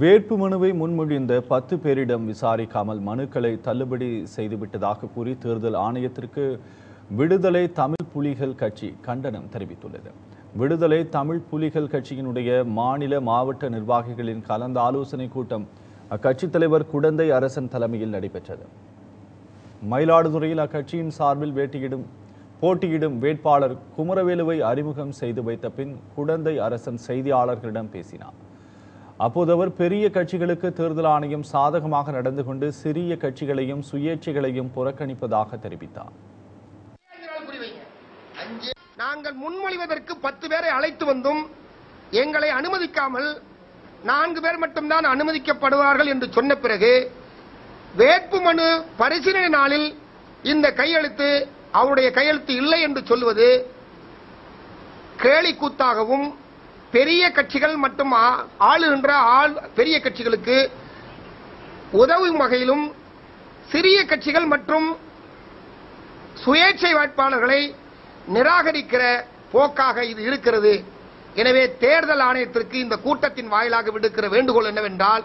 வேட்பு மனுவை முன்மொழிந்த பத்து பேரிடம் விசாரிக்காமல் மனுக்களை தள்ளுபடி செய்துவிட்டதாக கூறி தேர்தல் ஆணையத்திற்கு விடுதலை தமிழ் புலிகள் கட்சி கண்டனம் தெரிவித்துள்ளது. விடுதலை தமிழ் புலிகள் கட்சியினுடைய மாநில மாவட்ட நிர்வாகிகளின் கலந்த ஆலோசனை கூட்டம் அக்கட்சித் தலைவர் குடந்தை அரசன் தலைமையில் நடைபெற்றது. மயிலாடுதுறையில் அக்கட்சியின் சார்பில் வேட்டியிடும் போட்டியிடும் வேட்பாளர் குமரவேலுவை அறிமுகம் செய்து வைத்த பின் குடந்தை அரசன் செய்தியாளர்களிடம் பேசினார். அப்போது அவர் பெரிய கட்சிகளுக்கு தேர்தல் ஆணையம் சாதகமாக நடந்து கொண்டு சிறிய கட்சிகளையும் சுயேட்சைகளையும் புறக்கணிப்பதாக தெரிவித்தார். நாங்கள் முன்மொழிவதற்கு பத்து பேரை அழைத்து வந்தும் எங்களை அனுமதிக்காமல் நான்கு பேர் மட்டும்தான் அனுமதிக்கப்படுவார்கள் என்று சொன்ன பிறகு வேட்பு மனு பரிசீலனை நாளில் இந்த கையெழுத்து அவருடைய கையெழுத்து இல்லை என்று சொல்வது கேலிக்கூத்தாகவும் பெரிய கட்சிகள் மற்றும் ஆ- ஆளுகின்ற ஆள் பெரிய கட்சிகளுக்கு உதவும் வகையிலும் சிறிய கட்சிகள் மற்றும் சுயேட்சை வேட்பாளர்களை நிராகரிக்கிற போக்காக இது இருக்கிறது. எனவே தேர்தல் ஆணையத்திற்கு இந்த கூட்டத்தின் வாயிலாக விடுக்கிற வேண்டுகோள் என்னவென்றால்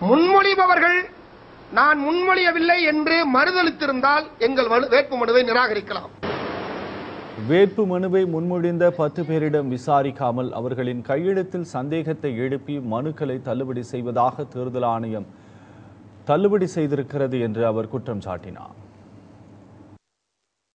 முன்மொழிபவர்கள் நான் முன்மொழியவில்லை என்று மறுதளித்திருந்தால் எங்கள் மனு- வேட்புமனுவை நிராகரிக்கலாம். வேட்பு மனுவை முன்மொழிந்த பத்து பேரிடம் விசாரிக்காமல் அவர்களின் கையெழுத்தில் சந்தேகத்தை எழுப்பி மனுக்களை தள்ளுபடி செய்வதாக தேர்தல் ஆணையம் தள்ளுபடி செய்திருக்கிறது என்று அவர் குற்றம் சாட்டினார்.